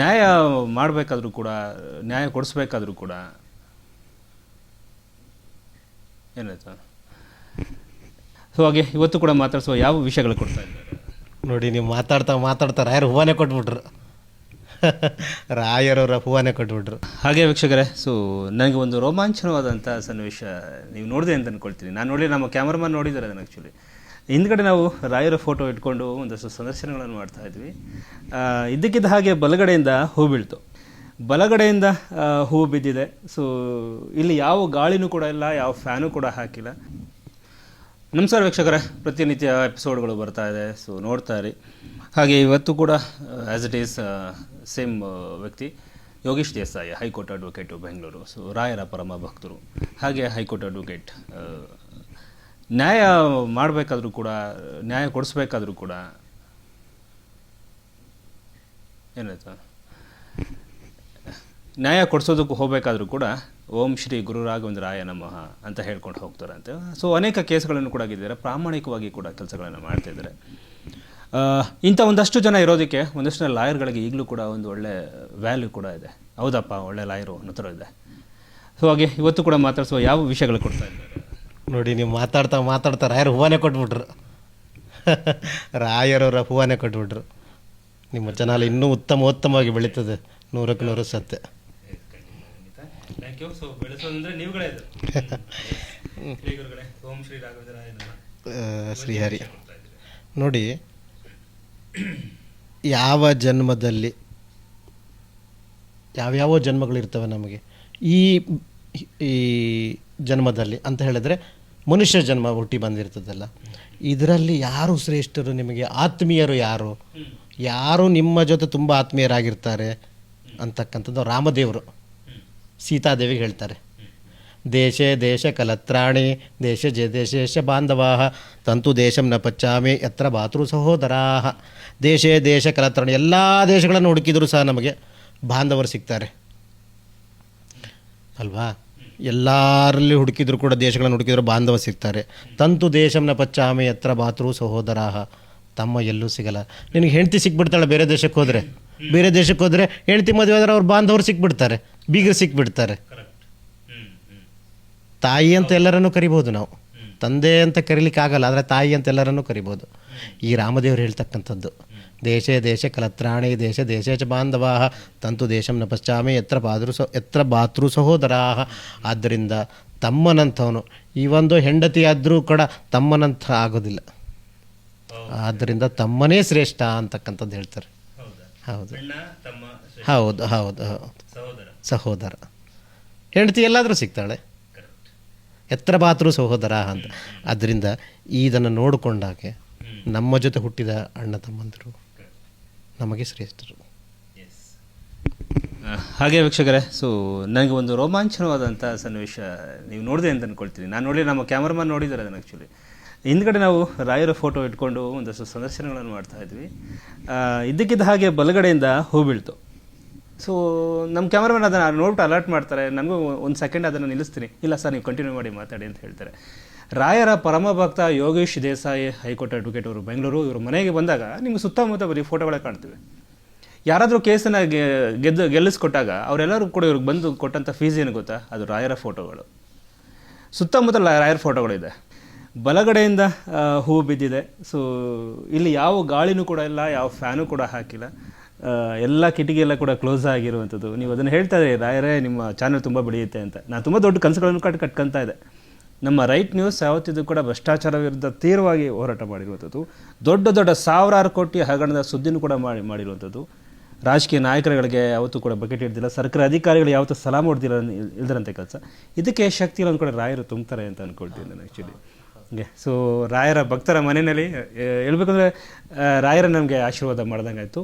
ನ್ಯಾಯ ಮಾಡಬೇಕಾದ್ರೂ ಕೂಡ ನ್ಯಾಯ ಕೊಡಿಸ್ಬೇಕಾದ್ರೂ ಕೂಡ. ಏನಾಯ್ತು? ಸೊ ಹಾಗೆ ಇವತ್ತು ಕೂಡ ಮಾತಾಡಿಸುವ ಯಾವ ವಿಷಯಗಳು ಕೊಡ್ತಾ ಇದ್ದಾರೆ? ನೋಡಿ ನೀವು ಮಾತಾಡ್ತಾ ಮಾತಾಡ್ತಾ ರಾಯರು ಹೂವನೇ ಕೊಟ್ಬಿಟ್ರು. ರಾಯರವರ ಹೂವನೇ ಕೊಟ್ಬಿಟ್ರು. ಹಾಗೆ ವೀಕ್ಷಕರೇ ಸೊ ನನಗೆ ಒಂದು ರೋಮಾಂಚನವಾದಂಥ ಸನ್ನಿವೇಶ ನೀವು ನೋಡಿದೆ ಅಂತ ಅಂದ್ಕೊಳ್ತೀನಿ ನಾನು ನೋಡಿ ನಮ್ಮ ಕ್ಯಾಮ್ರಾಮನ್ ನೋಡಿದ್ದಾರೆ ಅದನ್ನು ಆ್ಯಕ್ಚುಲಿ ಹಿಂದ್ಗಡೆ ನಾವು ರಾಯರ ಫೋಟೋ ಇಟ್ಕೊಂಡು ಒಂದಷ್ಟು ಸಂದರ್ಶನಗಳನ್ನು ಮಾಡ್ತಾ ಇದ್ವಿ. ಇದ್ದಕ್ಕಿದ್ದ ಹಾಗೆ ಬಲಗಡೆಯಿಂದ ಹೂ ಬೀಳ್ತು. ಬಲಗಡೆಯಿಂದ ಹೂ ಬಿದ್ದಿದೆ. ಸೊ ಇಲ್ಲಿ ಯಾವ ಗಾಳಿನೂ ಕೂಡ ಇಲ್ಲ, ಯಾವ ಫ್ಯಾನು ಕೂಡ ಹಾಕಿಲ್ಲ. ನಮಸ್ಕಾರ ವೀಕ್ಷಕರೇ. ಪ್ರತಿನಿತ್ಯ ಎಪಿಸೋಡ್ಗಳು ಬರ್ತಾ ಇದೆ. ಸೊ ನೋಡ್ತಾ ಇರಿ. ಹಾಗೆ ಇವತ್ತು ಕೂಡ ಆ್ಯಸ್ ಇಟ್ ಈಸ್ ಸೇಮ್ ವ್ಯಕ್ತಿ, Yogesh Desai, high court advocate Bengaluru. So ರಾಯರ ಪರಮ ಭಕ್ತರು. ಹಾಗೆ ಹೈಕೋರ್ಟ್ ಅಡ್ವೊಕೇಟ್ ನ್ಯಾಯ ಮಾಡಬೇಕಾದ್ರೂ ಕೂಡ, ನ್ಯಾಯ ಕೊಡಿಸ್ಬೇಕಾದ್ರೂ ಕೂಡ. ಏನಾಯ್ತು? ನ್ಯಾಯ ಕೊಡಿಸೋದಕ್ಕೆ ಹೋಗಬೇಕಾದ್ರೂ ಕೂಡ, ಓಂ ಶ್ರೀ ಗುರು ರಾಘವೇಂದ್ರ ರಾಯ ನಮಃ ಅಂತ ಹೇಳ್ಕೊಂಡು ಹೋಗ್ತಾರಂತೆ. ಸೊ ಅನೇಕ ಕೇಸ್ಗಳನ್ನು ಕೂಡ ಆಗಿದ್ದಾರೆ ಪ್ರಾಮಾಣಿಕವಾಗಿ ಕೂಡ ಕೆಲಸಗಳನ್ನು ಮಾಡ್ತಿದ್ದಾರೆ ಇಂಥ ಒಂದಷ್ಟು ಜನ ಇರೋದಕ್ಕೆ, ಒಂದಷ್ಟು ಜನ ಲಾಯರ್ಗಳಿಗೆ ಈಗಲೂ ಕೂಡ ಒಂದು ಒಳ್ಳೆ ವ್ಯಾಲ್ಯೂ ಕೂಡ ಇದೆ. ಹೌದಪ್ಪ, ಒಳ್ಳೆ ಲಾಯರು ಅನ್ನೋ ಥರ ಇದೆ. ಸೊ ಹಾಗೆ ಇವತ್ತು ಕೂಡ ಮಾತಾಡಿಸುವ ಯಾವ ವಿಷಯಗಳು ಕೊಡ್ತಾ ಇದ್ದಾರೆ? ನೋಡಿ ನೀವು ಮಾತಾಡ್ತಾ ಮಾತಾಡ್ತಾ ರಾಯರು ಹೂವನೇ ಕೊಟ್ಬಿಟ್ರು. ರಾಯರವರ ಹೂವನೇ ಕೊಟ್ಬಿಟ್ರು. ನಿಮ್ಮ ಚಾನಲ್ ಇನ್ನೂ ಉತ್ತಮ ಉತ್ತಮವಾಗಿ ಬೆಳೀತದೆ. ನೂರಕ್ಕೆ ನೂರು ಸತ್ಯ. ಶ್ರೀಹರಿ. ನೋಡಿ ಯಾವ ಜನ್ಮದಲ್ಲಿ ಯಾವ್ಯಾವ ಜನ್ಮಗಳಿರ್ತವೆ ನಮಗೆ. ಈ ಈ ಜನ್ಮದಲ್ಲಿ ಅಂತ ಹೇಳಿದ್ರೆ ಮನುಷ್ಯ ಜನ್ಮ ಹುಟ್ಟಿ ಬಂದಿರ್ತದಲ್ಲ. ಇದರಲ್ಲಿ ಯಾರು ಶ್ರೇಷ್ಠರು ನಿಮಗೆ? ಆತ್ಮೀಯರು ಯಾರು? ಯಾರು ನಿಮ್ಮ ಜೊತೆ ತುಂಬ ಆತ್ಮೀಯರಾಗಿರ್ತಾರೆ ಅಂತಕ್ಕಂಥದ್ದು ರಾಮದೇವರು. ಸೀತಾದೇವಿಗೆ ಹೇಳ್ತಾರೆ. ದೇಶೇ ದೇಶ ಕಲತ್ರಾಣಿ, ದೇಶ ಜೆ ದೇಶೇಶ ಬಾಂಧವಾ ತಂತು ದೇಶಂ ನ ಪಚ್ಚಾಮಿ ಎತ್ರ ಭಾತೃ ಸಹೋದರಾ ದೇಶೇ ದೇಶ ಕಲತ್ರಾಣಿ, ಎಲ್ಲ ದೇಶಗಳನ್ನು ಹುಡುಕಿದರೂ ಸಹ ನಮಗೆ ಬಾಂಧವರು ಸಿಗ್ತಾರೆ. ಅಲ್ವಾ? ಎಲ್ಲರಲ್ಲಿ ಹುಡುಕಿದ್ರು ಕೂಡ, ದೇಶಗಳನ್ನು ಹುಡುಕಿದ್ರು ಬಾಂಧವ ಸಿಗ್ತಾರೆ. ತಂತು ದೇಶಂನ ಪಚ್ಚಾಮೆ ಎತ್ರ ಬಾತೃ ಸಹೋದರಾಹ. ತಮ್ಮ ಎಲ್ಲೂ ಸಿಗಲ್ಲ. ನಿನಗೆ ಹೆಂಡತಿ ಸಿಕ್ಬಿಡ್ತಾಳೆ ಬೇರೆ ದೇಶಕ್ಕೆ ಹೋದರೆ? ಬೇರೆ ದೇಶಕ್ಕೆ ಹೋದರೆ ಹೆಂಡತಿ ಮದುವೆ ಆದರೆ ಅವ್ರು ಬಾಂಧವರು ಸಿಕ್ಬಿಡ್ತಾರೆ, ಬೀಗರು ಸಿಕ್ಬಿಡ್ತಾರೆ. ತಾಯಿ ಅಂತ ಎಲ್ಲರನ್ನೂ ಕರಿಬೋದು ನಾವು. ತಂದೆ ಅಂತ ಕರೀಲಿಕ್ಕೆ ಆಗಲ್ಲ ಆದರೆ ತಾಯಿ ಅಂತ ಎಲ್ಲರನ್ನೂ ಕರಿಬೋದು ಈ ರಾಮದೇವರು ಹೇಳ್ತಕ್ಕಂಥದ್ದು ದೇಶೇ ದೇಶ ಕಲತ್ರಾಣಿ ದೇಶ ದೇಶೇ ಚ ಬಾಂಧವಾ. ತಂತು ದೇಶಂ ನ ಪಶ್ಚಾಮಿ ಎತ್ರ ಬಾತೃ ಎತ್ರ ಭಾತೃ ಸಹೋದರಾ. ಆದ್ದರಿಂದ ತಮ್ಮನಂಥವನು ಈ ಒಂದು ಹೆಂಡತಿಯಾದರೂ ಕೂಡ ತಮ್ಮನಂಥ ಆಗೋದಿಲ್ಲ. ಆದ್ದರಿಂದ ತಮ್ಮನೇ ಶ್ರೇಷ್ಠ ಅಂತಕ್ಕಂಥದ್ದು ಹೇಳ್ತಾರೆ. ಹೌದು? ಹೌದು. ಹೌದು ಹೌದು ಸಹೋದರ. ಸಹೋದರ. ಹೆಂಡತಿ ಎಲ್ಲಾದರೂ ಸಿಗ್ತಾಳೆ? ಎತ್ತರ ಬಾತರು ಸಹೋದರ ಅಂತ. ಅದರಿಂದ ಇದನ್ನು ನೋಡಿಕೊಂಡಾಗೆ ನಮ್ಮ ಜೊತೆ ಹುಟ್ಟಿದ ಅಣ್ಣ ತಮ್ಮಂದರು. ನಮಗೆ ಶ್ರೇಷ್ಠರು. ಹಾಗೆ ವೀಕ್ಷಕರೇ ಸೊ ನನಗೆ ಒಂದು ರೋಮಾಂಚನವಾದಂಥ ಸನ್ನಿವೇಶ ನೀವು ನೋಡಿದೆ ಅಂತ ಅಂದ್ಕೊಳ್ತೀನಿ ನಾನು ನೋಡಿ ನಮ್ಮ ಕ್ಯಾಮ್ರಾಮನ್ ನೋಡಿದ್ದಾರೆ ಅದನ್ನು ಆ್ಯಕ್ಚುಲಿ ಹಿಂದ್ಗಡೆ ನಾವು ರಾಯರ ಫೋಟೋ ಇಟ್ಕೊಂಡು ಒಂದಷ್ಟು ಸಂದರ್ಶನಗಳನ್ನು ಮಾಡ್ತಾ ಇದ್ವಿ. ಇದ್ದಕ್ಕಿದ್ದ ಹಾಗೆ ಬಲಗಡೆಯಿಂದ ಹೂ ಬೀಳ್ತು. ಸೊ ನಮ್ಮ ಕ್ಯಾಮ್ರಾಮನ್ ಅದನ್ನು ನೋಡ್ಬಿಟ್ಟು ಅಲರ್ಟ್ ಮಾಡ್ತಾರೆ. ನನಗೂ ಒಂದು ಸೆಕೆಂಡ್ ಅದನ್ನು ನಿಲ್ಲಿಸ್ತೀನಿ. ಇಲ್ಲ ಸರ್, ನೀವು ಕಂಟಿನ್ಯೂ ಮಾಡಿ ಮಾತಾಡಿ ಅಂತ ಹೇಳ್ತಾರೆ. ರಾಯರ ಪರಮ ಭಕ್ತ ಯೋಗೇಶ್ ದೇಸಾಯಿ ಹೈಕೋರ್ಟ್ ಅಡ್ವೊಕೇಟ್ ಅವರು ಬೆಂಗಳೂರು, ಇವರು ಮನೆಗೆ ಬಂದಾಗ ನಿಮ್ಗೆ ಸುತ್ತಮುತ್ತ ಬರೀ ಫೋಟೋಗಳೇ ಕಾಣ್ತೀವಿ. ಯಾರಾದರೂ ಕೇಸನ್ನು ಗೆದ್ದು ಗೆಲ್ಲಿಸ್ಕೊಟ್ಟಾಗ ಅವರೆಲ್ಲರೂ ಕೂಡ ಇವ್ರಿಗೆ ಬಂದು ಕೊಟ್ಟಂಥ ಫೀಸ್ ಏನು ಗೊತ್ತಾ? ಅದು ರಾಯರ ಫೋಟೋಗಳು. ಸುತ್ತಮುತ್ತ ರಾಯರ ಫೋಟೋಗಳಿದೆ. ಬಲಗಡೆಯಿಂದ ಹೂ ಬಿದ್ದಿದೆ. ಸೊ ಇಲ್ಲಿ ಯಾವ ಗಾಳಿನೂ ಕೂಡ ಇಲ್ಲ, ಯಾವ ಫ್ಯಾನು ಕೂಡ ಹಾಕಿಲ್ಲ. ಎಲ್ಲ ಕಿಟಕಿ ಎಲ್ಲ ಕೂಡ ಕ್ಲೋಸ್ ಆಗಿರುವಂಥದ್ದು. ನೀವು ಅದನ್ನು ಹೇಳ್ತಾ ಇದ್ದೀರಿ, ರಾಯರೇ, ನಿಮ್ಮ ಚಾನಲ್ ತುಂಬ ಬೆಳೆಯುತ್ತೆ ಅಂತ. ನಾನು ತುಂಬ ದೊಡ್ಡ ಕನಸುಗಳನ್ನು ಕಟ್, ಕಟ್ಕೊತಾ ಇದೆ ನಮ್ಮ ರೈಟ್ ನ್ಯೂಸ್ ಯಾವತ್ತಿದ್ದು ಕೂಡ ಭ್ರಷ್ಟಾಚಾರ ವಿರುದ್ಧ ತೀವ್ರವಾಗಿ ಹೋರಾಟ ಮಾಡಿರುವಂಥದ್ದು, ದೊಡ್ಡ ದೊಡ್ಡ ಸಾವಿರಾರು ಕೋಟಿ ಹಗರಣದ ಸುದ್ದಿನೂ ಕೂಡ ಮಾಡಿ, ಮಾಡಿರುವಂಥದ್ದು. ರಾಜಕೀಯ ನಾಯಕರುಗಳಿಗೆ ಯಾವತ್ತೂ ಕೂಡ ಬಕೆಟ್ ಹಿಡ್ದಿಲ್ಲ, ಸರ್ಕಾರ ಅಧಿಕಾರಿಗಳು ಯಾವತ್ತೂ ಸಲಾಮ್ ಹೊಡ್ದಿಲ್ಲ ಇಲ್ದಿರಂತೆ ಕೆಲಸ. ಇದಕ್ಕೆ ಶಕ್ತಿ ಇಲ್ಲ ಕೂಡ ರಾಯರು ತುಂಬ್ತಾರೆ ಅಂತ ಅಂದ್ಕೊಳ್ತೀನಿ ನಾನು ಆ್ಯಕ್ಚುಲಿ ಹಂಗೆ ಸೊ ರಾಯರ ಭಕ್ತರ ಮನೆಯಲ್ಲಿ ಹೇಳ್ಬೇಕಂದ್ರೆ ರಾಯರ ನಮಗೆ ಆಶೀರ್ವಾದ ಮಾಡ್ದಂಗೆ ಆಯಿತು.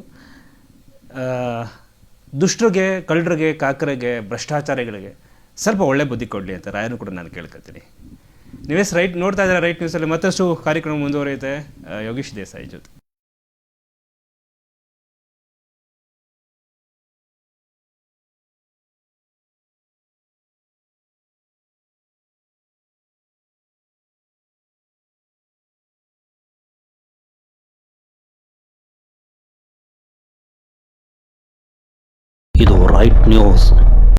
ದುಷ್ಟರಿಗೆ, ಕಳ್ಳರಿಗೆ, ಕಾಕರಿಗೆ, ಭ್ರಷ್ಟಾಚಾರಿಗಳಿಗೆ ಸ್ವಲ್ಪ ಒಳ್ಳೆ ಬುದ್ಧಿ ಕೊಡಲಿ ಅಂತ ರಾಯರು ಕೂಡ ನಾನು ಕೇಳ್ಕೊತೀನಿ ನೀವೇಸ್ ರೈಟ್ ನೋಡ್ತಾ ಇದ್ದಾರೆ ರೈಟ್ ನ್ಯೂಸಲ್ಲಿ ಮತ್ತಷ್ಟು ಕಾರ್ಯಕ್ರಮ ಮುಂದುವರಿಯುತ್ತೆ. ಯೋಗೀಶ್ ದೇಸಾಯಿ ಜೊತೆ. ಇದು ರೈಟ್ ನ್ಯೂಸ್